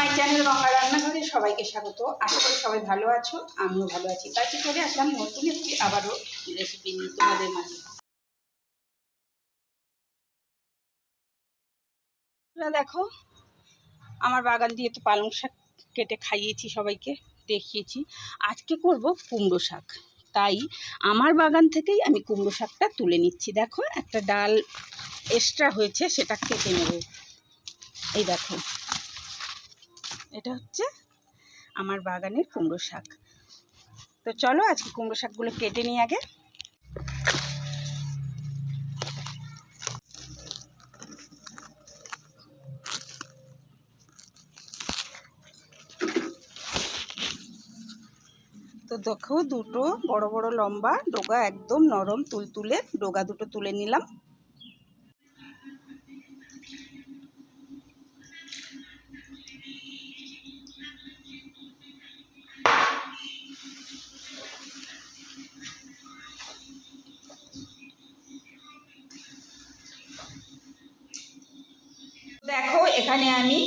My channel Ganga রান্নাঘরে সবাইকে স্বাগত। আশা করি সবাই ভালো আছো, আমিও ভালো আছি। তাই কি করে আসলাম নতুন একটি আবারও রেসিপি নিয়ে তোমাদের মাঝে। দেখো, আমার বাগান দিয়ে তো পালং শাক কেটে খাইয়েছি সবাইকে, দেখিয়েছি। আজকে করব কুমড়ো শাক। তাই আমার বাগান থেকেই আমি কুমড়ো শাকটা তুলে নিচ্ছি। দেখো, একটা ডাল এক্সট্রা হয়েছে, সেটা কেটে নেব। এই দেখো এটা হচ্ছে আমার বাগানের কুমড়ো শাক। তো চলো আজকে কুমড়ো শাকগুলো কেটে নিই আগে। তো দেখো দুটো বড় বড় লম্বা ডোগা একদম নরম তুলতুলে, ডোগা দুটো তুলে নিলাম। এখানে আমি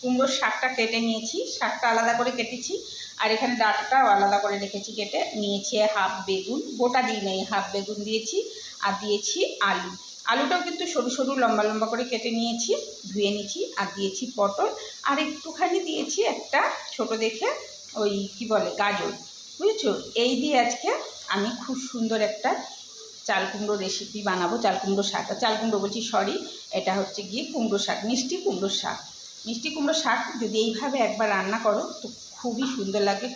কুমড়োর শাকটা কেটে নিয়েছি, শাকটা আলাদা করে কেটেছি, আর এখানে ডাঁটাটাও আলাদা করে রেখেছি কেটে। নিয়েছি হাফ বেগুন, গোটা দিই নেই, হাফ বেগুন দিয়েছি আর দিয়েছি আলু। আলুটাও কিন্তু সরু সরু, লম্বা লম্বা করে কেটে নিয়েছি, ধুয়ে নিয়েছি আর দিয়েছি পটল। আর একটুখানি দিয়েছি একটা ছোট দেখে ওই কি বলে, গাজর। বুঝেছ? এই দিয়ে আজকে আমি খুব সুন্দর একটা চাল কুমড়ো রেসিপি বানাবো, চাল কুমড়ো শাক। চাল কুমড়ো বলছি সরি এটা হচ্ছে গিয়ে কুমড়ো শাক, মিষ্টি কুমড়ো শাক। মিষ্টি কুমড়ো শাক যদি এইভাবে একবার রান্না করো, তো খুবই সুন্দর লাগে।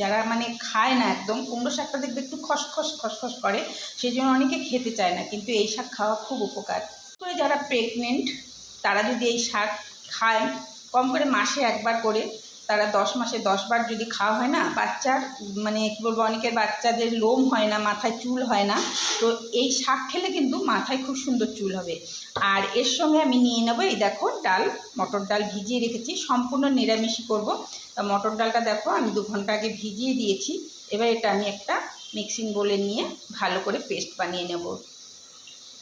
যারা মানে খায় না একদম, কুমড়ো শাকটা দেখবে একটু খসখস খসখস করে সেই জন্য অনেকে খেতে চায় না, কিন্তু এই শাক খাওয়া খুব উপকার। করে যারা প্রেগনেন্ট তারা যদি এই শাক খায়, কম করে মাসে একবার করে তারা দশ মাসে দশবার যদি খাওয়া হয় না, বাচ্চার মানে কী বলব, অনেকের বাচ্চাদের লোম হয় না, মাথায় চুল হয় না, তো এই শাক খেলে কিন্তু মাথায় খুব সুন্দর চুল হবে। আর এর সঙ্গে আমি নিয়ে নেব এই দেখো ডাল, মটর ডাল ভিজিয়ে রেখেছি, সম্পূর্ণ নিরামিষই করব। তা মটর ডালটা দেখো, আমি দু ঘণ্টা আগে ভিজিয়ে দিয়েছি, এবার এটা আমি একটা মিক্সিং বলে নিয়ে ভালো করে পেস্ট বানিয়ে নেব।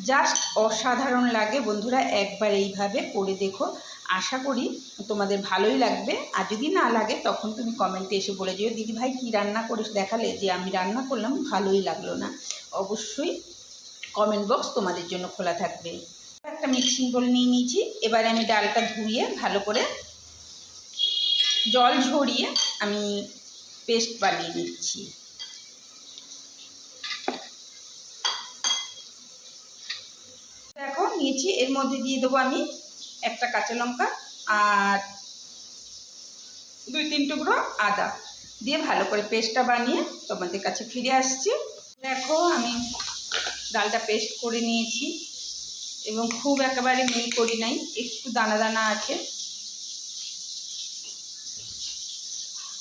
জাস্ট অসাধারণ লাগে বন্ধুরা, একবার এইভাবে করে দেখো। আশা করি তোমাদের ভালোই লাগবে। আর যদি না লাগে, তখন তুমি কমেন্টে এসে বলে যেও, দিদি ভাই, কী রান্না করে দেখালে যে আমি রান্না করলাম, ভালোই লাগল না। অবশ্যই কমেন্ট বক্স তোমাদের জন্য খোলা থাকবে। একটা মিক্সিং বোল নিয়ে নিয়েছি। এবার আমি ডালটা ধুয়ে ভালো করে জল ঝরিয়ে আমি পেস্ট বানিয়ে নিচ্ছি। দেখো, নিয়েছি। এর মধ্যে দিয়ে দেবো আমি একটা কাঁচা লঙ্কা আর দুই তিন টুকরো আদা দিয়ে ভালো করে পেস্টটা বানিয়ে তোমাদের কাছে ফিরে আসছি। দেখো আমি ডালটা পেস্ট করে নিয়েছি এবং খুব একেবারে মিল করি নাই, একটু দানা দানা আছে।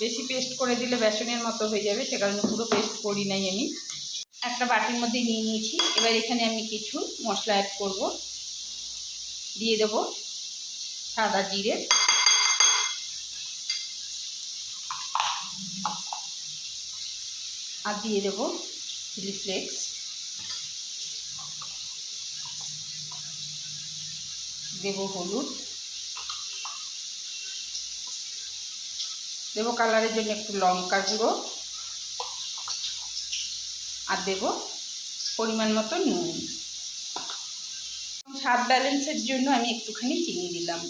বেশি পেস্ট করে দিলে বেসনের মতো হয়ে যাবে, সে কারণে পুরো পেস্ট করি নাই আমি। একটা বাটির মধ্যে নিয়ে নিয়েছি, এবার এখানে আমি কিছু মশলা অ্যাড করব, দিয়ে দেব। সাদা জিরে। আর দিয়ে দেবো চিলি ফ্লেক্স দেব হলুদ। দেব কালারের জন্য একটু লঙ্কা গুঁড়ো। আর দেব পরিমাণ মতো নুন। স্বাদ ব্যালেন্সের জন্য আমি একটুখানি চিনি দিলাম।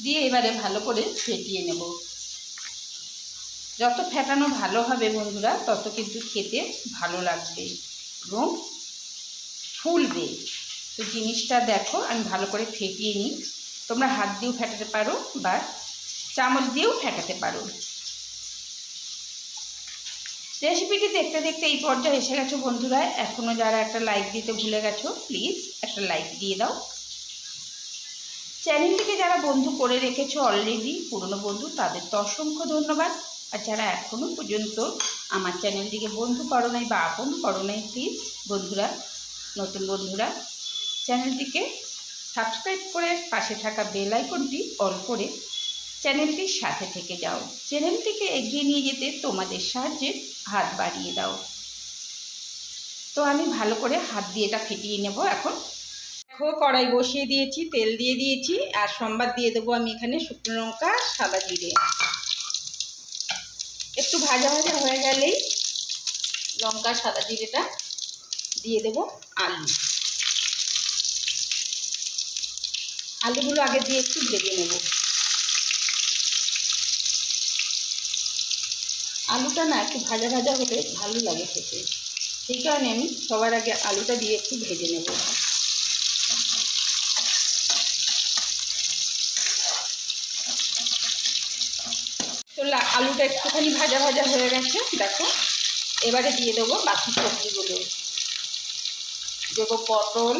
দিয়ে এবারে ভালো করে ফেটিয়ে নেব। যত ফেটানো ভালো হবে বন্ধুরা, তত কিন্তু খেতে ভালো লাগবে এবং ফুলবে। তো জিনিসটা দেখো, আমি ভালো করে ফেটিয়ে নিই। তোমরা হাত দিয়েও ফেটাতে পারো বা চামচ দিয়েও ফেটাতে পারো। রেসিপিটি দেখতে দেখতে এই পর্যায়ে এসে গেছো বন্ধুরা। এখনও যারা একটা লাইক দিতে ভুলে গেছো প্লিজ একটা লাইক দিয়ে দাও। চ্যানেলটিকে যারা বন্ধু করে রেখেছো অলরেডি পুরনো বন্ধু, তাদের তো অসংখ্য ধন্যবাদ। আর যারা এখনও পর্যন্ত আমার চ্যানেলটিকে বন্ধু করো নাই বা আপন করো নাই প্লিজ বন্ধুরা, নতুন বন্ধুরা চ্যানেলটিকে সাবস্ক্রাইব করে পাশে থাকা বেল আইকনটি অল করে চ্যানেলটির সাথে থেকে যাও। চ্যানেলটিকে এগিয়ে নিয়ে যেতে তোমাদের সাহায্যে হাত বাড়িয়ে দাও। তো আমি ভালো করে হাত দিয়ে এটা ফেটিয়ে নেব এখন। দেখো, কড়াই বসিয়ে দিয়েছি, তেল দিয়ে দিয়েছি, আর সোমবার দিয়ে দেবো আমি এখানে শুকনো লঙ্কা, সাদা জিরে। একটু ভাজা ভাজা হয়ে গেলেই লঙ্কা, সাদা জিরেটা দিয়ে দেব আলু। আলুগুলো আগে দিয়ে একটু ভেজে নেব। আলুটা না একটু ভাজা ভাজা হলে ভালো লাগে খেতে। সেই কারণে আমি সবার আগে আলুটা দিয়ে একটু ভেজে নেব তো লা- আলুটা একটুখানি ভাজা ভাজা হয়ে গেছে, দেখো। এবারে দিয়ে দেবো বাকি সবজিগুলো। দেবো পটল,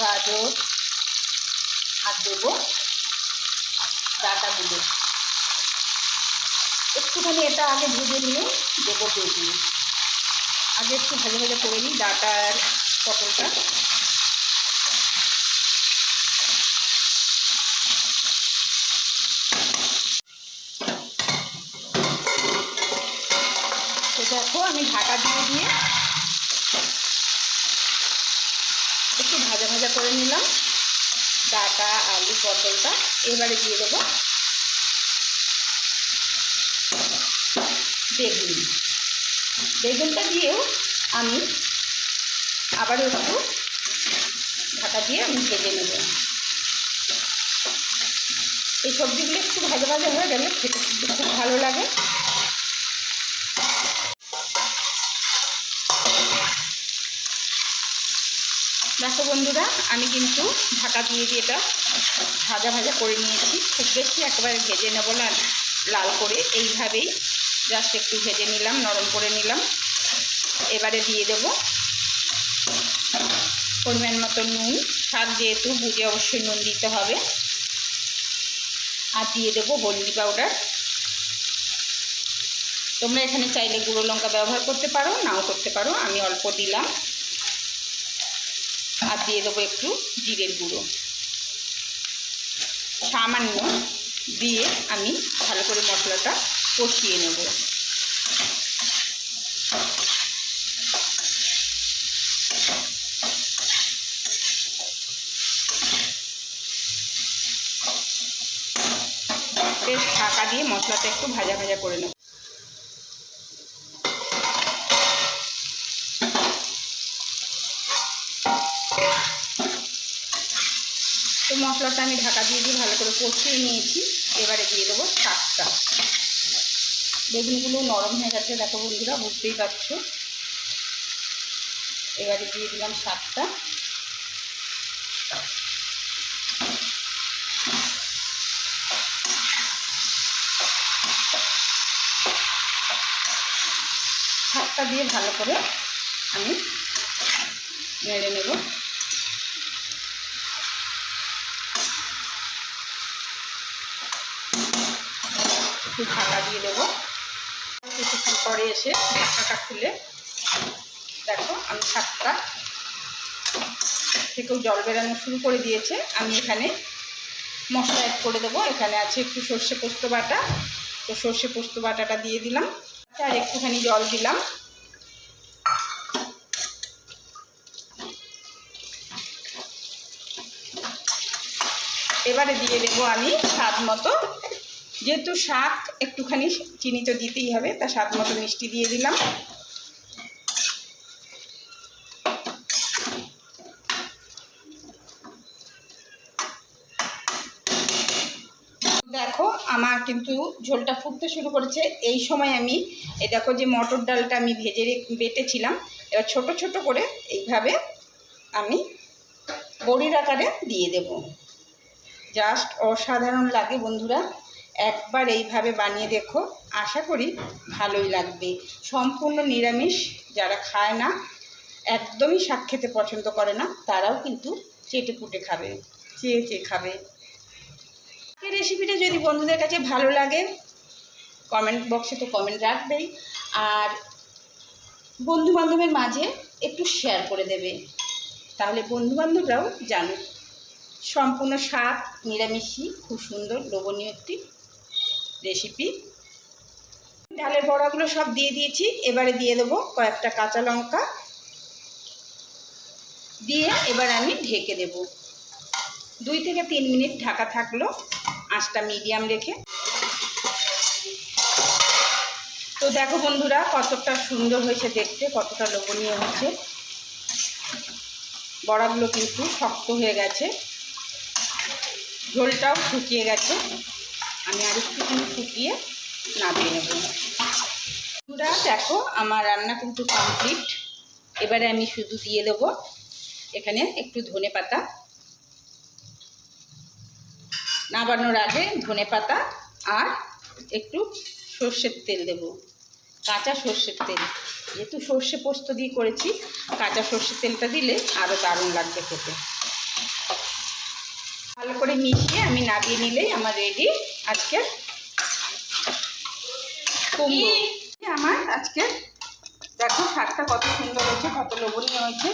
গাজর, আর দেবো ডাটাগুলো। একটুখানি এটা আগে ভেজে নিয়ে দেবো বেগুন। আগে একটু ভাজা ভাজা করে নিই ডাটা আর পটলটা তো দেখো আমি ঢাকা দিয়ে দিয়ে একটু ভাজা করে নিলাম। ডাটা, আলু, পটলটা এবারে দিয়ে দেবো। বেগুন। বেগুনটা দিয়েও আমি আবার একটু ঢাকা দিয়ে আমি ভেজে নেব। এই সবজিগুলো একটু ভাজা ভাজা হয়ে গেলে খেতে খুব ভালো লাগে। দেখো বন্ধুরা, আমি কিন্তু ঢাকা দিয়ে দিয়ে এটা ভাজা ভাজা করে নিয়েছি। খুব বেশি একবারে ভেজে নেব না, লাল করে। এইভাবেই জাস্ট একটু ভেজে নিলাম, নরম করে নিলাম। এবারে দিয়ে দেব পরিমাণ মতো নুন। শাক যেহেতু, বুঝে অবশ্যই নুন দিতে হবে। আর দিয়ে দেবো হলদি পাউডার। তোমরা এখানে চাইলে গুঁড়ো লঙ্কা ব্যবহার করতে পারো, নাও করতে পারো। আমি অল্প দিলাম। আর দিয়ে দেবো একটু জিরের গুঁড়ো। সামান্য দিয়ে আমি ভালো করে মশলাটা কষিয়ে নেব। বেশ ঢাকা দিয়ে মশলাটা একটু ভাজা ভাজা করে নেব। তো মশলাটা আমি ঢাকা দিয়ে দিয়ে ভালো করে কষিয়ে নিয়েছি। এবারে দিয়ে দেবো শাকটা। বেগুনগুলো নরম হয়ে গেছে, দেখো বন্ধুরা, বুঝতেই পারছ। এবারে দিয়ে দিলাম শাকটা। শাকটা দিয়ে ভালো করে আমি নেড়ে নেব। একটু ঢাকা দিয়ে দেবো কিছুক্ষণ পরে এসে ঢাকাটা খুলে দেখো আমি শাকটা থেকেও জল বেরানো শুরু করে দিয়েছে। আমি এখানে মশলা অ্যাড করে দেবো। এখানে আছে একটু সর্ষে পোস্ত বাটা। তো সর্ষে পোস্ত বাটাটা দিয়ে দিলাম। আর একটুখানি জল দিলাম। এবারে দিয়ে দেবো আমি স্বাদ মতো যেহেতু শাক একটুখানি চিনি তো দিতেই হবে, তা স্বাদ মতো মিষ্টি দিয়ে দিলাম। দেখো, আমার কিন্তু ঝোলটা ফুটতে শুরু করেছে। এই সময় আমি, এই দেখো যে মটর ডালটা আমি ভেজে বেটেছিলাম। এবার ছোট ছোট করে এইভাবে আমি বড়ির আকারে দিয়ে দেব। জাস্ট অসাধারণ লাগে বন্ধুরা। একবার এইভাবে বানিয়ে দেখো। আশা করি ভালোই লাগবে। সম্পূর্ণ নিরামিষ, যারা খায় না, একদমই শাক খেতে পছন্দ করে না, তারাও কিন্তু চেটে পুটে খাবে, চেয়ে চেয়ে খাবে। এই রেসিপিটা যদি বন্ধুদের কাছে ভালো লাগে কমেন্ট বক্সে তো কমেন্ট রাখবেই। আর বন্ধু বান্ধবের মাঝে একটু শেয়ার করে দেবে। তাহলে বন্ধু বান্ধবরাও জানুক। সম্পূর্ণ স্বাদ, নিরামিষই, খুব সুন্দর, লোভনীয় একটি রেসিপি ডালের বড়াগুলো সব দিয়ে দিয়েছি, এবারে দিয়ে দেবো কয়েকটা কাঁচা লঙ্কা। দিয়ে এবার আমি ঢেকে দেব। দুই থেকে তিন মিনিট ঢাকা থাকল আঁচটা মিডিয়াম রেখে। তো দেখো বন্ধুরা, কতটা সুন্দর হয়েছে দেখতে, কতটা লোভনীয় হয়েছে বড়াগুলো কিন্তু শক্ত হয়ে গেছে। ঝোলটাও শুকিয়ে গেছে। আমি আর একটুখানি শুকিয়ে নামিয়ে নেব। বন্ধুরা, দেখো, আমার রান্না কিন্তু কমপ্লিট এবারে আমি শুধু দিয়ে দেব এখানে একটু ধনে পাতা। নাবানোর আগে ধনে পাতা আর একটু সর্ষের তেল দেব। কাঁচা সর্ষের তেল। যেহেতু সর্ষে পোস্ত দিয়ে করেছি, কাঁচা সর্ষের তেলটা দিলে আরও দারুণ লাগবে খেতে। ভালো করে মিশিয়ে আমি নাবিয়ে নিলেই আমার রেডি আজকে কুমড়ো। আমার আজকে দেখো শাকটা কত সুন্দর হয়েছে, কত লোভনীয় হয়েছে।